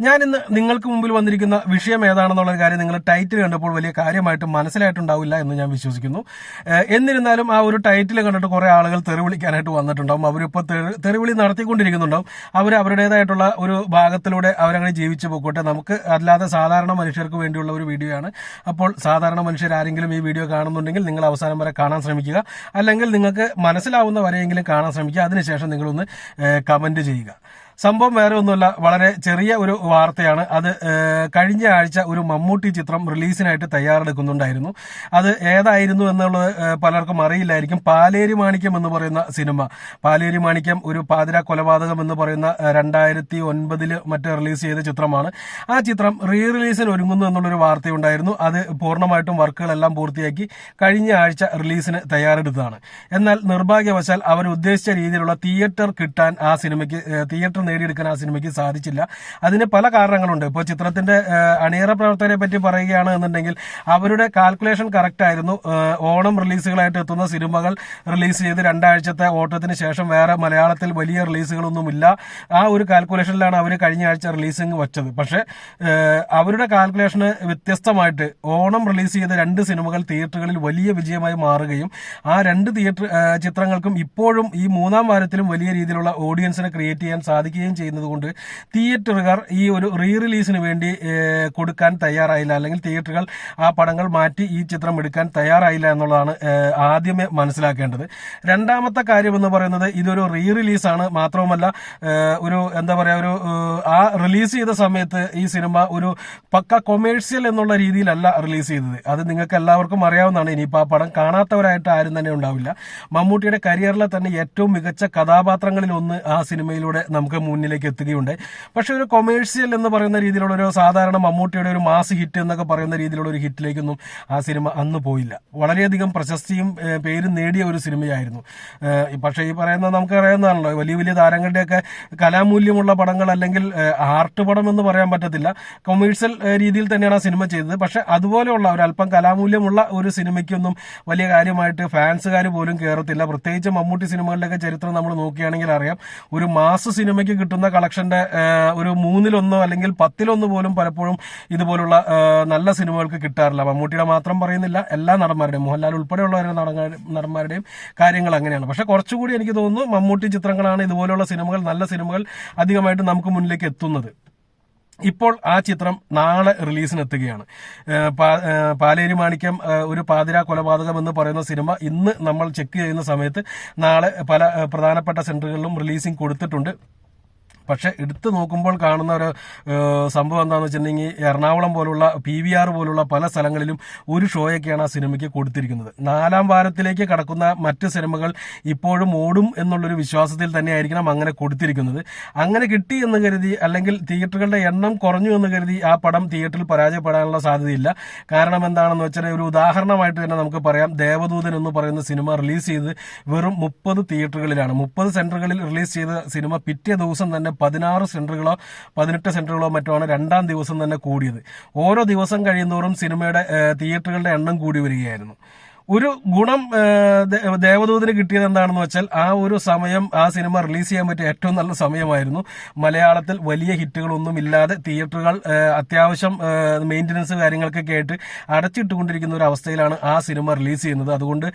ഞാൻ ഇന്ന് നിങ്ങൾക്ക് മുമ്പിൽ വന്നിരിക്കുന്ന വിഷയം ഏതാണെന്നുള്ള കാര്യം നിങ്ങൾ ടൈറ്റിൽ കണ്ടപ്പോൾ വലിയ കാര്യമായിട്ട് മനസ്സിലായിട്ടുണ്ടാവില്ല എന്ന് ഞാൻ വിശ്വസിക്കുന്നു. എന്നിരുന്നാലും ആ ഒരു ടൈറ്റിൽ കണ്ടിട്ട് കുറെ ആളുകൾ തെറി വിളിക്കാനായിട്ട് വന്നിട്ടുണ്ടാവും. അവരിപ്പോൾ തെറി- തെറിവിളി നടത്തിക്കൊണ്ടിരിക്കുന്നുണ്ടാവും. അവർ അവരുടേതായിട്ടുള്ള ഒരു ഭാഗത്തിലൂടെ അവരങ്ങനെ ജീവിച്ചു പോയിക്കോട്ടെ നമുക്ക് അല്ലാതെ സാധാരണ മനുഷ്യർക്ക് വേണ്ടിയുള്ള ഒരു വീഡിയോ ആണ്. അപ്പോൾ സാധാരണ മനുഷ്യർ ആരെങ്കിലും ഈ വീഡിയോ കാണുന്നുണ്ടെങ്കിൽ നിങ്ങൾ അവസാനം വരെ കാണാൻ ശ്രമിക്കുക. അല്ലെങ്കിൽ നിങ്ങൾക്ക് മനസ്സിലാവുന്ന വരെയെങ്കിലും കാണാൻ ശ്രമിക്കുക. അതിനുശേഷം നിങ്ങളൊന്ന് കമന്റ് ചെയ്യുക. സംഭവം വേറെ ഒന്നുമല്ല വളരെ ചെറിയ ഒരു വാർത്തയാണ്. അത് കഴിഞ്ഞ ആഴ്ച ഒരു മമ്മൂട്ടി ചിത്രം റിലീസിനായിട്ട് തയ്യാറെടുക്കുന്നുണ്ടായിരുന്നു. അത് ഏതായിരുന്നു എന്നുള്ളത് പലർക്കും അറിയില്ലായിരിക്കും. പാലേരി മാണിക്യം എന്ന് പറയുന്ന സിനിമ. പാലേരി മാണിക്യം ഒരു പാതിര കൊലപാതകം എന്ന് പറയുന്ന രണ്ടായിരത്തി ഒൻപതിൽ മറ്റേ റിലീസ് ചെയ്ത ചിത്രമാണ്. ആ ചിത്രം റീ റിലീസിന് ഒരുങ്ങുന്നു എന്നുള്ളൊരു വാർത്തയുണ്ടായിരുന്നു. അത് പൂർണമായിട്ടും വർക്കുകളെല്ലാം പൂർത്തിയാക്കി കഴിഞ്ഞ ആഴ്ച റിലീസിന് തയ്യാറെടുത്തതാണ്. എന്നാൽ നിർഭാഗ്യവശാൽ അവർ ഉദ്ദേശിച്ച രീതിയിലുള്ള തിയേറ്റർ കിട്ടാൻ ആ സിനിമയ്ക്ക് തിയേറ്റർ നേടിയെടുക്കാൻ ആ സിനിമയ്ക്ക് സാധിച്ചില്ല. അതിന് പല കാരണങ്ങളുണ്ട്. ഇപ്പോൾ ചിത്രത്തിന്റെ അണിയറ പ്രവർത്തകരെ പറ്റി പറയുകയാണ് എന്നുണ്ടെങ്കിൽ അവരുടെ കാൽക്കുലേഷൻ കറക്റ്റ് ആയിരുന്നു. ഓണം റിലീസുകളായിട്ട് എത്തുന്ന സിനിമകൾ റിലീസ് ചെയ്ത് രണ്ടാഴ്ചത്തെ ഓട്ടത്തിന് ശേഷം വേറെ മലയാളത്തിൽ വലിയ റിലീസുകളൊന്നുമില്ല ആ ഒരു കാൽക്കുലേഷനിലാണ് അവർ കഴിഞ്ഞ ആഴ്ച റിലീസിങ് വെച്ചത്. പക്ഷേ അവരുടെ കാൽക്കുലേഷന് വ്യത്യസ്തമായിട്ട് ഓണം റിലീസ് ചെയ്ത രണ്ട് സിനിമകൾ തിയേറ്ററുകളിൽ വലിയ വിജയമായി മാറുകയും ആ രണ്ട് തിയേറ്റർ ചിത്രങ്ങൾക്കും ഇപ്പോഴും ഈ മൂന്നാം വാരത്തിലും വലിയ രീതിയിലുള്ള ഓഡിയൻസിനെ ക്രിയേറ്റ് ചെയ്യാൻ സാധിക്കുകയും ചെയ്യുന്നത് കൊണ്ട് തിയേറ്ററുകാർ ഈ ഒരു റീ റിലീസിന് വേണ്ടി കൊടുക്കാൻ തയ്യാറായില്ല. അല്ലെങ്കിൽ തിയേറ്ററുകൾ ആ പടങ്ങൾ മാറ്റി ഈ ചിത്രം എടുക്കാൻ തയ്യാറായില്ല എന്നുള്ളതാണ് ആദ്യമേ മനസ്സിലാക്കേണ്ടത്. രണ്ടാമത്തെ കാര്യം എന്ന് പറയുന്നത് ഇതൊരു റീ റിലീസാണ് മാത്രവുമല്ല ഒരു എന്താ പറയുക ഒരു ആ റിലീസ് ചെയ്ത സമയത്ത് ഈ സിനിമ ഒരു പക്ക കൊമേഴ്സ്യൽ എന്നുള്ള രീതിയിലല്ല റിലീസ് ചെയ്തത്. അത് നിങ്ങൾക്ക് എല്ലാവർക്കും അറിയാവുന്നതാണ്. ഇനിയിപ്പോൾ ആ പടം കാണാത്തവരായിട്ട് ആരും തന്നെ ഉണ്ടാവില്ല. മമ്മൂട്ടിയുടെ കരിയറിലെ തന്നെ ഏറ്റവും മികച്ച കഥാപാത്രങ്ങളിൽ ഒന്ന് ആ സിനിമയിലൂടെ നമുക്ക് മുന്നിലേക്ക് എത്തുകയുണ്ട് പക്ഷെ ഒരു കൊമേഴ്സ്യൽ എന്ന് പറയുന്ന രീതിയിലുള്ള ഒരു സാധാരണ മമ്മൂട്ടിയുടെ ഒരു മാസ് ഹിറ്റ് എന്നൊക്കെ പറയുന്ന രീതിയിലുള്ള ഒരു ഹിറ്റിലേക്കൊന്നും ആ സിനിമ അന്ന് പോയില്ല. വളരെയധികം പ്രശസ്തിയും പേരും നേടിയ ഒരു സിനിമയായിരുന്നു. പക്ഷേ ഈ പറയുന്ന നമുക്ക് അറിയാവുന്നതാണല്ലോ വലിയ വലിയ താരങ്ങളുടെയൊക്കെ കലാമൂല്യമുള്ള പടങ്ങൾ അല്ലെങ്കിൽ ആർട്ട് പടം എന്ന് പറയാൻ പറ്റത്തില്ല. കൊമേഴ്സ്യൽ രീതിയിൽ തന്നെയാണ് ആ സിനിമ ചെയ്തത്. പക്ഷെ അതുപോലെയുള്ള ഒരു അല്പം കലാമൂല്യമുള്ള ഒരു സിനിമയ്ക്കൊന്നും വലിയ കാര്യമായിട്ട് ഫാൻസുകാർ പോലും കയറത്തില്ല പ്രത്യേകിച്ച് മമ്മൂട്ടി സിനിമകളിലൊക്കെ ചരിത്രം നമ്മൾ നോക്കുകയാണെങ്കിൽ അറിയാം. ഒരു മാസ് സിനിമയ്ക്ക് കിട്ടുന്ന കളക്ഷന്റെ ഒരു മൂന്നിലൊന്നോ അല്ലെങ്കിൽ പത്തിലൊന്ന് പോലും പലപ്പോഴും ഇതുപോലുള്ള നല്ല സിനിമകൾക്ക് കിട്ടാറില്ല. മമ്മൂട്ടിയുടെ മാത്രം പറയുന്നില്ല എല്ലാ നടന്മാരുടെയും മോഹൻലാൽ ഉൾപ്പെടെയുള്ള നടന്മാരുടെയും കാര്യങ്ങൾ അങ്ങനെയാണ്. പക്ഷെ കുറച്ചുകൂടി എനിക്ക് തോന്നുന്നു മമ്മൂട്ടി ചിത്രങ്ങളാണ് ഇതുപോലുള്ള സിനിമകൾ നല്ല സിനിമകൾ അധികമായിട്ട് നമുക്ക് മുന്നിലേക്ക് എത്തുന്നത്. ഇപ്പോൾ ആ ചിത്രം നാളെ റിലീസിന് എത്തുകയാണ് ഏഹ് പാ- ഏഹ് പാലേരി മാണിക്യം ഒരു പാതിര കൊലപാതകം എന്ന് പറയുന്ന സിനിമ ഇന്ന് നമ്മൾ ചെക്ക് ചെയ്യുന്ന സമയത്ത് നാളെ പല പ്രധാനപ്പെട്ട സെന്ററുകളിലും റിലീസിംഗ് കൊടുത്തിട്ടുണ്ട്. പക്ഷെ എടുത്തു നോക്കുമ്പോൾ കാണുന്ന ഒരു സംഭവം എന്താണെന്ന് വെച്ചിട്ടുണ്ടെങ്കിൽ എറണാകുളം പോലുള്ള പി വി ആർ പോലുള്ള പല സ്ഥലങ്ങളിലും ഒരു ഷോയൊക്കെയാണ് ആ സിനിമയ്ക്ക് കൊടുത്തിരിക്കുന്നത്. നാലാം വാരത്തിലേക്ക് കടക്കുന്ന മറ്റ് സിനിമകൾ ഇപ്പോഴും ഓടും എന്നുള്ളൊരു വിശ്വാസത്തിൽ തന്നെയായിരിക്കണം അങ്ങനെ കൊടുത്തിരിക്കുന്നത്. അങ്ങനെ കിട്ടി എന്ന് കരുതി അല്ലെങ്കിൽ തിയേറ്ററുകളുടെ എണ്ണം കുറഞ്ഞു എന്ന് കരുതി ആ പടം തിയേറ്ററിൽ പരാജയപ്പെടാനുള്ള സാധ്യതയില്ല. കാരണം എന്താണെന്ന് വെച്ചാൽ ഒരു ഉദാഹരണമായിട്ട് തന്നെ നമുക്ക് പറയാം. ദേവദൂതൻ എന്ന് പറയുന്ന സിനിമ റിലീസ് ചെയ്ത് വെറും മുപ്പത് തിയേറ്ററുകളിലാണ്. മുപ്പത് സെന്ററുകളിൽ റിലീസ് ചെയ്ത സിനിമ പിറ്റേ ദിവസം തന്നെ പതിനാറ് സെന്ററുകളോ പതിനെട്ട് സെന്ററുകളോ മറ്റോ ആണ് രണ്ടാം ദിവസം തന്നെ കൂടിയത്. ഓരോ ദിവസം കഴിയുന്നോറും സിനിമയുടെ തിയേറ്ററുകളുടെ എണ്ണം കൂടി വരികയായിരുന്നു. ഒരു ഗുണം ദേവദൂതിന് കിട്ടിയത് എന്താണെന്ന് വെച്ചാൽ ആ ഒരു സമയം ആ സിനിമ റിലീസ് ചെയ്യാൻ പറ്റിയ ഏറ്റവും നല്ല സമയമായിരുന്നു. മലയാളത്തിൽ വലിയ ഹിറ്റുകളൊന്നും ഇല്ലാതെ തിയേറ്ററുകൾ അത്യാവശ്യം മെയിന്റനൻസ് കാര്യങ്ങൾക്കൊക്കെ ആയിട്ട് അടച്ചിട്ടുകൊണ്ടിരിക്കുന്ന ഒരു അവസ്ഥയിലാണ് ആ സിനിമ റിലീസ് ചെയ്യുന്നത്. അതുകൊണ്ട്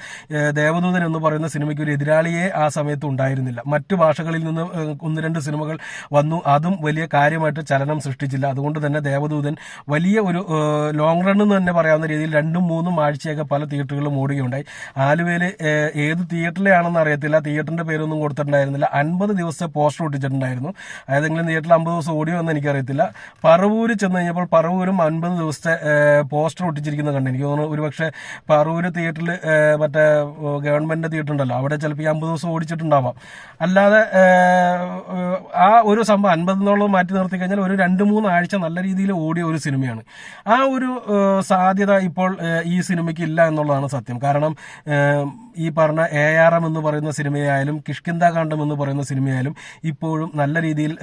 ദേവദൂതൻ എന്ന് പറയുന്ന സിനിമയ്ക്ക് ഒരു എതിരാളിയെ ആ സമയത്ത് ഉണ്ടായിരുന്നില്ല. മറ്റു ഭാഷകളിൽ നിന്ന് ഒന്ന് രണ്ട് സിനിമകൾ വന്നു. അതും വലിയ കാര്യമായിട്ട് ചലനം സൃഷ്ടിച്ചില്ല. അതുകൊണ്ട് തന്നെ ദേവദൂതൻ വലിയ ഒരു ലോങ് റൺ എന്ന് തന്നെ പറയാവുന്ന രീതിയിൽ രണ്ടും മൂന്നും ആഴ്ചയൊക്കെ പല തിയേറ്ററുകളിലും ഓടുകയുണ്ടായി. ആലുവയിൽ ഏത് തിയേറ്ററിലാണെന്ന് അറിയത്തില്ല. തിയേറ്ററിന്റെ പേരൊന്നും കൊടുത്തിട്ടുണ്ടായിരുന്നില്ല. അൻപത് ദിവസത്തെ പോസ്റ്റർ ഒട്ടിച്ചിട്ടുണ്ടായിരുന്നു. ഏതെങ്കിലും തിയേറ്ററിൽ അമ്പത് ദിവസം ഓടിയോ എന്ന് എനിക്കറിയത്തില്ല. പറവൂര് ചെന്ന് കഴിഞ്ഞപ്പോൾ പറവൂരും അൻപത് ദിവസത്തെ പോസ്റ്റർ ഒട്ടിച്ചിരിക്കുന്നത് കണ്ടു. എനിക്ക് തോന്നുന്നു ഒരുപക്ഷെ പറവൂര് തിയേറ്ററിൽ മറ്റേ ഗവൺമെന്റ് തിയേറ്റർ ഉണ്ടല്ലോ അവിടെ ചിലപ്പോൾ ഈ അമ്പത് ദിവസം ഓടിച്ചിട്ടുണ്ടാവാം. അല്ലാതെ ആ ഒരു സംഭവം അൻപത് എന്നുള്ളത് മാറ്റി നിർത്തി കഴിഞ്ഞാൽ ഒരു രണ്ട് മൂന്ന് ആഴ്ച നല്ല രീതിയിൽ ഓടിയ ഒരു സിനിമയാണ്. ആ ഒരു സാധ്യത ഇപ്പോൾ ഈ സിനിമയ്ക്ക് ഇല്ല എന്നുള്ളതാണ് സത്യം. സാധിക്കും. കാരണം ഈ പറഞ്ഞ എ ആർ എം എന്ന് പറയുന്ന സിനിമയായാലും കിഷ്കിന്താകാന്ഡം എന്ന് പറയുന്ന സിനിമയായാലും ഇപ്പോഴും നല്ല രീതിയിൽ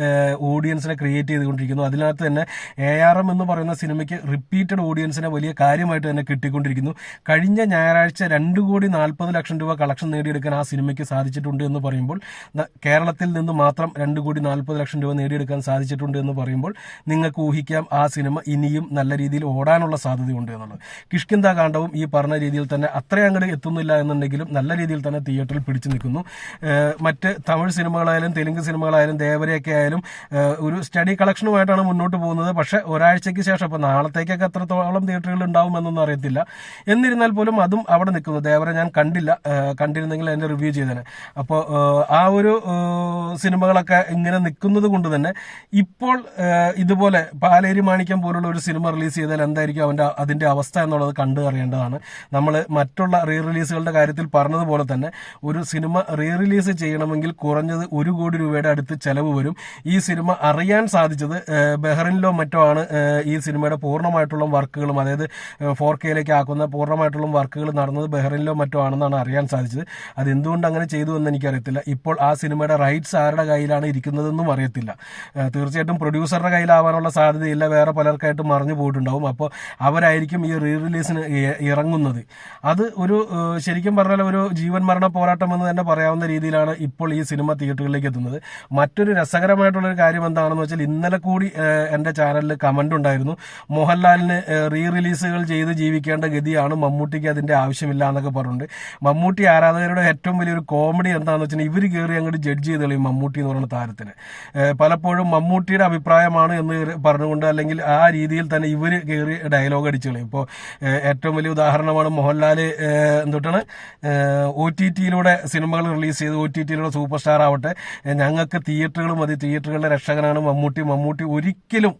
ഓഡിയൻസിനെ ക്രിയേറ്റ് ചെയ്തുകൊണ്ടിരിക്കുന്നു. അതിനകത്ത് തന്നെ എ ആർ എം എന്ന് പറയുന്ന സിനിമയ്ക്ക് റിപ്പീറ്റഡ് ഓഡിയൻസിനെ വലിയ കാര്യമായിട്ട് തന്നെ കിട്ടിക്കൊണ്ടിരിക്കുന്നു. കഴിഞ്ഞ ഞായറാഴ്ച രണ്ട് കോടി നാൽപ്പത് ലക്ഷം രൂപ കളക്ഷൻ നേടിയെടുക്കാൻ ആ സിനിമയ്ക്ക് സാധിച്ചിട്ടുണ്ട് എന്ന് പറയുമ്പോൾ കേരളത്തിൽ നിന്ന് മാത്രം രണ്ട് കോടി നാൽപ്പത് ലക്ഷം രൂപ നേടിയെടുക്കാൻ സാധിച്ചിട്ടുണ്ട് എന്ന് പറയുമ്പോൾ നിങ്ങൾക്ക് ഊഹിക്കാം ആ സിനിമ ഇനിയും നല്ല രീതിയിൽ ഓടാനുള്ള സാധ്യതയുണ്ട് എന്നുള്ളത്. കിഷ്കിന്ത കാണ്ഡവും ഈ പറഞ്ഞ രീതിയിൽ തന്നെ അത്രയും അങ്ങോട്ട് എത്തുന്നില്ല എന്നുണ്ടെങ്കിലും നല്ല രീതിയിൽ തന്നെ തിയേറ്ററിൽ പിടിച്ചു നിൽക്കുന്നു. മറ്റ് തമിഴ് സിനിമകളായാലും തെലുങ്ക് സിനിമകളായാലും ദേവരയൊക്കെ ആയാലും ഒരു സ്റ്റഡി കളക്ഷനുമായിട്ടാണ് മുന്നോട്ട് പോകുന്നത്. പക്ഷെ ഒരാഴ്ചയ്ക്ക് ശേഷം അപ്പോൾ നാളത്തേക്കൊക്കെ എത്രത്തോളം തിയേറ്ററുകൾ ഉണ്ടാവുമെന്നൊന്നും അറിയത്തില്ല. എന്നിരുന്നാൽ പോലും അതും അവിടെ നിൽക്കുന്നു. ദേവര ഞാൻ കണ്ടില്ല. കണ്ടിരുന്നെങ്കിൽ അതിന്റെ റിവ്യൂ ചെയ്തേനെ. അപ്പോൾ ആ ഒരു സിനിമകളൊക്കെ ഇങ്ങനെ നിൽക്കുന്നത് കൊണ്ട് തന്നെ ഇപ്പോൾ ഇതുപോലെ പാലേരി മാണിക്യം പോലുള്ള ഒരു സിനിമ റിലീസ് ചെയ്താൽ എന്തായിരിക്കും അവന്റെ അതിന്റെ അവസ്ഥ എന്നുള്ളത് കണ്ടു അറിയേണ്ടതാണ്. നമ്മൾ മറ്റുള്ള റീ റിലീസുകളുടെ കാര്യത്തിൽ പറഞ്ഞതുപോലെ തന്നെ ഒരു സിനിമ റീ റിലീസ് ചെയ്യണമെങ്കിൽ കുറഞ്ഞത് ഒരു കോടി രൂപയുടെ അടുത്ത് ചെലവ് വരും. ഈ സിനിമ അറിയാൻ സാധിച്ചത് ബഹ്റിനിലോ മറ്റോ ആണ്. ഈ സിനിമയുടെ പൂർണമായിട്ടുള്ള വർക്കുകളും അതായത് ഫോർ കെയിലേക്ക് ആക്കുന്ന പൂർണമായിട്ടുള്ള വർക്കുകൾ നടന്നത് ബഹ്റിനിലോ മറ്റോ ആണെന്നാണ് അറിയാൻ സാധിച്ചത്. അത് എന്തുകൊണ്ട് അങ്ങനെ ചെയ്തു എന്ന് എനിക്കറിയത്തില്ല. ഇപ്പോൾ ആ സിനിമയുടെ റൈറ്റ്സ് ആരുടെ കയ്യിലാണ് ഇരിക്കുന്നതെന്നും അറിയത്തില്ല. തീർച്ചയായിട്ടും പ്രൊഡ്യൂസറുടെ കയ്യിലാവാനുള്ള സാധ്യതയില്ല. വേറെ പലർക്കായിട്ട് മറിഞ്ഞു പോയിട്ടുണ്ടാവും. അപ്പോൾ അവരായിരിക്കും ഈ റീ റിലീസിന് ഇറങ്ങുന്നത്. അത് ഒരു ശരിക്കും പറഞ്ഞാൽ ഒരു ജീവൻ മരണ പോരാട്ടം എന്ന് തന്നെ പറയാവുന്ന രീതിയിലാണ് ഇപ്പോൾ ഈ സിനിമ തിയേറ്ററുകളിലേക്ക് എത്തുന്നത്. മറ്റൊരു രസകരമായിട്ടുള്ള ഒരു കാര്യം എന്താണെന്ന് വെച്ചാൽ ഇന്നലെ കൂടി എന്റെ ചാനലിൽ കമന്റ് ഉണ്ടായിരുന്നു. മോഹൻലാലിന് റീ റിലീസുകൾ ചെയ്ത് ജീവിക്കേണ്ട ഗതിയാണ് മമ്മൂട്ടിക്ക് അതിന്റെ ആവശ്യമില്ല എന്നൊക്കെ പറഞ്ഞിട്ടുണ്ട്. മമ്മൂട്ടി ആരാധകരുടെ ഏറ്റവും വലിയൊരു കോമഡി എന്താണെന്ന് വെച്ചാൽ ഇവർ കയറി അങ്ങോട്ട് ജഡ്ജ് ചെയ്ത് കളയും മമ്മൂട്ടി എന്ന് പറയുന്ന താരത്തിന്. പലപ്പോഴും മമ്മൂട്ടിയുടെ അഭിപ്രായമാണ് എന്ന് പറഞ്ഞുകൊണ്ട് അല്ലെങ്കിൽ ആ രീതിയിൽ തന്നെ ഇവർ കയറി ഡയലോഗ് അടിച്ചു കളയും. ഇപ്പോൾ ഏറ്റവും വലിയ ഉദാഹരണമാണ് മോഹൻലാൽ എന്തുട്ടാണ് ഒ ടി ടിയിലൂടെ സിനിമകൾ റിലീസ് ചെയ്ത് ഒ ടി ടിയിലൂടെ സൂപ്പർ സ്റ്റാർ ആവട്ടെ ഞങ്ങൾക്ക് തിയേറ്ററുകൾ മതി. തിയേറ്ററുകളുടെ രക്ഷകനാണ് മമ്മൂട്ടി. മമ്മൂട്ടി ഒരിക്കലും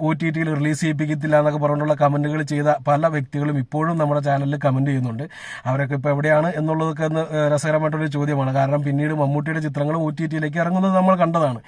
ഒ ടി ടിയിൽ റിലീസ് ചെയ്യിപ്പിക്കത്തില്ല എന്നൊക്കെ പറഞ്ഞുള്ള കമന്റുകൾ ചെയ്ത പല വ്യക്തികളും ഇപ്പോഴും നമ്മുടെ ചാനലിൽ കമന്റ് ചെയ്യുന്നുണ്ട്. അവരൊക്കെ ഇപ്പോൾ എവിടെയാണ് എന്നുള്ളതൊക്കെ ഒന്ന് ഏഹ് രസകരമായിട്ടൊരു ചോദ്യമാണ്. കാരണം പിന്നീട് മമ്മൂട്ടിയുടെ ചിത്രങ്ങൾ ഒ ടി ടിയിലേക്ക് ഇറങ്ങുന്നത് നമ്മൾ കണ്ടതാണ്.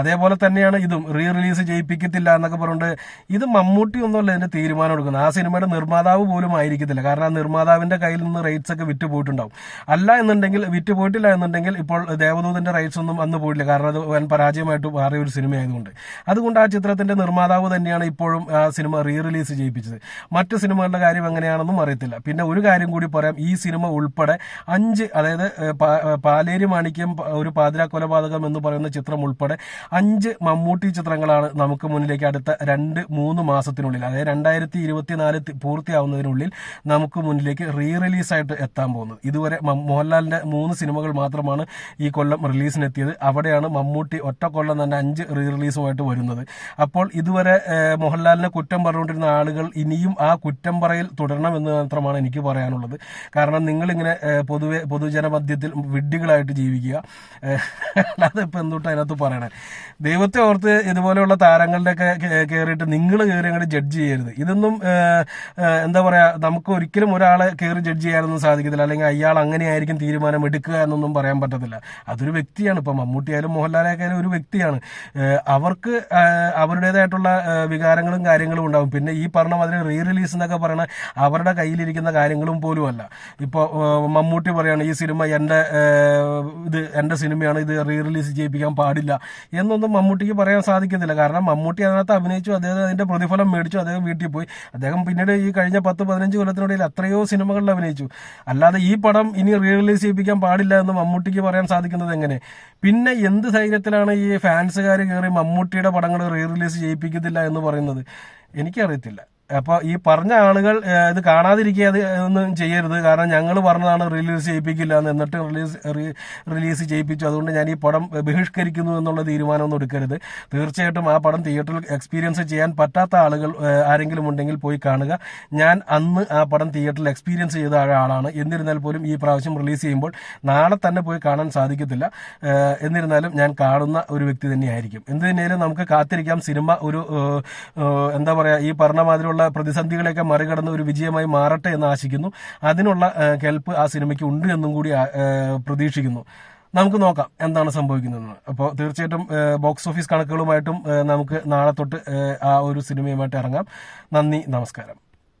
അതേപോലെ തന്നെയാണ് ഇതും. റീ റിലീസ് ചെയ്യിപ്പിക്കത്തില്ല എന്നൊക്കെ പറഞ്ഞുകൊണ്ട് ഇത് മമ്മൂട്ടി ഒന്നുമല്ല ഇതിന്റെ തീരുമാനം എടുക്കുന്നത്. ആ സിനിമയുടെ നിർമ്മാതാവ് പോലും ആയിരിക്കത്തില്ല. കാരണം ആ നിർമ്മാതാവിന്റെ കയ്യിൽ നിന്ന് റൈറ്റ്സ് ഒക്കെ വിറ്റ് പോയിട്ടുണ്ടാവും. അല്ല എന്നുണ്ടെങ്കിൽ വിറ്റ് പോയിട്ടില്ല എന്നുണ്ടെങ്കിൽ ഇപ്പോൾ ദേവദൂതന്റെ റൈറ്റ്സ് ഒന്നും അന്ന് പോയിട്ടില്ല. കാരണം അത് വൻ പരാജയമായിട്ട് മാറിയ ഒരു സിനിമയായതുകൊണ്ട്. അതുകൊണ്ട് ആ ചിത്രത്തിന്റെ നിർമ്മാതാവ് തന്നെയാണ് ഇപ്പോഴും ആ സിനിമ റീ റിലീസ് ചെയ്യിപ്പിച്ചത്. മറ്റു സിനിമകളുടെ കാര്യം എങ്ങനെയാണെന്നും അറിയത്തില്ല. പിന്നെ ഒരു കാര്യം കൂടി പറയാം. ഈ സിനിമ ഉൾപ്പെടെ അഞ്ച് അതായത് പാലേരി മാണിക്യം ഒരു പാതിര കൊലപാതകം എന്ന് പറയുന്ന ചിത്രം ഉൾപ്പെടെ അഞ്ച് മമ്മൂട്ടി ചിത്രങ്ങളാണ് നമുക്ക് മുന്നിലേക്ക് അടുത്ത രണ്ട് മൂന്ന് മാസത്തിനുള്ളിൽ അതായത് രണ്ടായിരത്തി ഇരുപത്തിനാല് പൂർത്തിയാവുന്നതിനുള്ളിൽ നമുക്ക് മുന്നിലേക്ക് റീ റിലീസായിട്ട് എത്താൻ പോകുന്നത്. ഇതുവരെ മോഹൻലാലിന്റെ മൂന്ന് സിനിമകൾ മാത്രമാണ് ഈ കൊല്ലം റിലീസിനെത്തിയത് അവിടെയാണ് മമ്മൂട്ടി ഒറ്റ കൊല്ലം തന്നെ അഞ്ച് റീ റിലീസുമായിട്ട് വരുന്നത്. അപ്പോൾ ഇതുവരെ മോഹൻലാലിനെ കുറ്റം പറഞ്ഞുകൊണ്ടിരുന്ന ആളുകൾ ഇനിയും ആ കുറ്റം പറയൽ തുടരണമെന്ന് മാത്രമാണ് എനിക്ക് പറയാനുള്ളത്. കാരണം നിങ്ങളിങ്ങനെ പൊതുവെ പൊതുജനമധ്യത്തിൽ വിഡ്ഢികളായിട്ട് ജീവിക്കുക. അല്ലാതെ ഇപ്പം എന്തുകൊണ്ട് അതിനകത്ത് പറയണേ? ദൈവത്തെ ഓർത്ത് ഇതുപോലെയുള്ള താരങ്ങളുടെയൊക്കെ കയറിയിട്ട് നിങ്ങൾ കയറി അങ്ങോട്ട് ജഡ്ജ് ചെയ്യരുത്. ഇതൊന്നും എന്താ പറയുക നമുക്ക് ഒരിക്കലും ഒരാളെ കയറി ജഡ്ജ് ചെയ്യാനൊന്നും സാധിക്കത്തില്ല. അല്ലെങ്കിൽ അയാൾ അങ്ങനെയായിരിക്കും തീരുമാനം എടുക്കുക എന്നൊന്നും പറയാൻ പറ്റത്തില്ല. അതൊരു വ്യക്തിയാണ്. ഇപ്പം മമ്മൂട്ടിയായാലും മോഹൻലാലായാലും ഒരു വ്യക്തിയാണ്. അവർക്ക് അവരുടേതായിട്ടുള്ള വികാരങ്ങളും കാര്യങ്ങളും ഉണ്ടാവും. പിന്നെ ഈ പറഞ്ഞ മാതിരി റീ റിലീസ് എന്നൊക്കെ പറയണ അവരുടെ കയ്യിലിരിക്കുന്ന കാര്യങ്ങളും പോലും അല്ല. ഇപ്പോൾ മമ്മൂട്ടി പറയാണ് ഈ സിനിമ എന്റെ ഇത് എന്റെ സിനിമയാണ്. ഇത് റീ റിലീസ് ചെയ്യിപ്പിക്കാൻ പാടില്ല. എന്നൊന്നും മമ്മൂട്ടിക്ക് പറയാൻ സാധിക്കത്തില്ല. കാരണം മമ്മൂട്ടി അതിനകത്ത് അഭിനയിച്ചു അദ്ദേഹം അതിന്റെ പ്രതിഫലം മേടിച്ചു അദ്ദേഹം വീട്ടിൽ പോയി. അദ്ദേഹം പിന്നീട് ഈ കഴിഞ്ഞ പത്ത് പതിനഞ്ച് കൊല്ലത്തിനിടയിൽ എത്രയോ സിനിമകളിൽ അഭിനയിച്ചു. അല്ലാതെ ഈ പടം ഇനി റീ റിലീസ് ചെയ്യിപ്പിക്കാൻ പാടില്ല എന്ന് മമ്മൂട്ടിക്ക് പറയാൻ സാധിക്കുന്നത് എങ്ങനെ? പിന്നെ എന്ത് ധൈര്യത്തിലാണ് ഈ ഫാൻസുകാർ കയറി മമ്മൂട്ടിയുടെ പടങ്ങൾ റീ റിലീസ് ചെയ്യിപ്പിക്കത്തില്ല എന്ന് പറയുന്നത്? എനിക്കറിയത്തില്ല. അപ്പോൾ ഈ പറഞ്ഞ ആളുകൾ ഇത് കാണാതിരിക്കുക അത് ഒന്നും ചെയ്യരുത്. കാരണം ഞങ്ങൾ പറഞ്ഞതാണ് റിലീസ് ചെയ്യിപ്പിക്കില്ല എന്ന് എന്നിട്ട് റിലീസ് റിലീസ് ചെയ്യിപ്പിച്ചു. അതുകൊണ്ട് ഞാൻ ഈ പടം ബഹിഷ്കരിക്കുന്നു എന്നുള്ള തീരുമാനമൊന്നും എടുക്കരുത്. തീർച്ചയായിട്ടും ആ പടം തിയേറ്ററിൽ എക്സ്പീരിയൻസ് ചെയ്യാൻ പറ്റാത്ത ആളുകൾ ആരെങ്കിലും ഉണ്ടെങ്കിൽ പോയി കാണുക. ഞാൻ അന്ന് ആ പടം തിയേറ്ററിൽ എക്സ്പീരിയൻസ് ചെയ്ത ആളാണ്. എന്നിരുന്നാൽ പോലും ഈ പ്രാവശ്യം റിലീസ് ചെയ്യുമ്പോൾ നാളെ തന്നെ പോയി കാണാൻ സാധിക്കത്തില്ല. എന്നിരുന്നാലും ഞാൻ കാണുന്ന ഒരു വ്യക്തി തന്നെയായിരിക്കും. എന്ത് തന്നെയാലും നമുക്ക് കാത്തിരിക്കാം. സിനിമ ഒരു എന്താ പറയുക ഈ പറഞ്ഞ മാതിരിയുള്ള പ്രതിസന്ധികളെയൊക്കെ മറികടന്ന് ഒരു വിജയമായി മാറട്ടെ എന്ന് ആശിക്കുന്നു. അതിനുള്ള കെൽപ്പ് ആ സിനിമയ്ക്ക് ഉണ്ട് എന്നും കൂടി പ്രതീക്ഷിക്കുന്നു. നമുക്ക് നോക്കാം എന്താണ് സംഭവിക്കുന്നതെന്ന്. അപ്പോൾ തീർച്ചയായിട്ടും ബോക്സ് ഓഫീസ് കണക്കുകളുമായിട്ടും നമുക്ക് നാളെ തൊട്ട് ആ ഒരു സിനിമയുമായിട്ട് ഇറങ്ങാം. നന്ദി നമസ്കാരം.